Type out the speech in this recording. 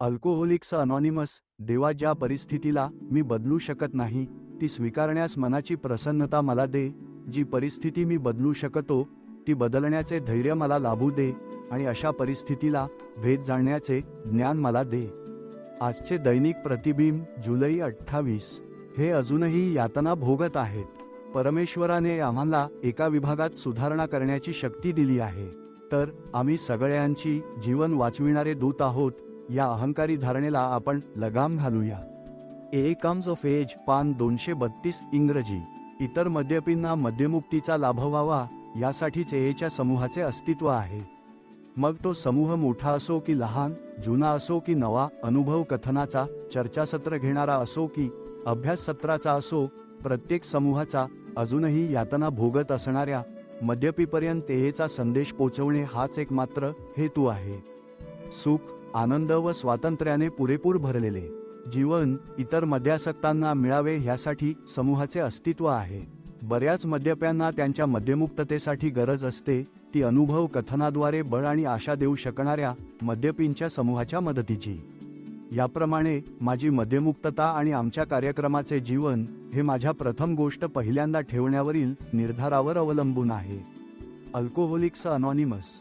Alcoholics anonymous देवा ज्या परिस्थितीला मी बदलू शकत नाही ती स्वीकारण्यास मनाची प्रसन्नता मला दे जी परिस्थिती मी बदलू शकतो ती बदलण्याचे धैर्य मला लाभू दे आणि अशा परिस्थितीला भेद जाणण्याचे ज्ञान मला दे. आजचे दैनिक प्रतिबिंब जुलै अठ्ठावीस. हे अजूनही यातना भोगत आहेत. परमेश्वराने आम्हाला एका विभागात सुधारणा करण्याची शक्ती दिली आहे. तर आम्ही सगळ्यांची जीवन वाचविणारे दूत आहोत. या अहंकारी धारणेला आपण लगाम घालूया. ए कम्स ऑफ एज पान दोनशे बत्तीस इंग्रजी. इतर मद्यपींना मद्यमुक्तीचा लाभ व्हावा यासाठीच एच्या समूहाचे अस्तित्व आहे. मग तो समूह मोठा असो की लहान जुना असो की नवा अनुभव कथनाचा चर्चासत्र घेणारा असो की अभ्यास सत्राचा असो प्रत्येक समूहाचा अजूनही यातना भोगत असणाऱ्या मद्यपीपर्यंत एचा संदेश पोचवणे हाच एकमात्र हेतू आहे. सुख आनंद व स्वातंत्र्याने पुरेपूर भरलेले. जीवन इतर मद्यासक्तांना मिळावे ह्यासाठी समूहाचे अस्तित्व आहे. बऱ्याच मद्यप्यांना त्यांच्या मद्यमुक्ततेसाठी गरज असते ती अनुभव कथनाद्वारे बळ आणि आशा देऊ शकणाऱ्या मद्यपींच्या समूहाच्या मदतीची. याप्रमाणे माझी मद्यमुक्तता आणि आमच्या कार्यक्रमाचे जीवन हे माझ्या प्रथम गोष्ट पहिल्यांदा ठेवण्यावरील निर्धारावर अवलंबून आहे. Alcoholics anonymous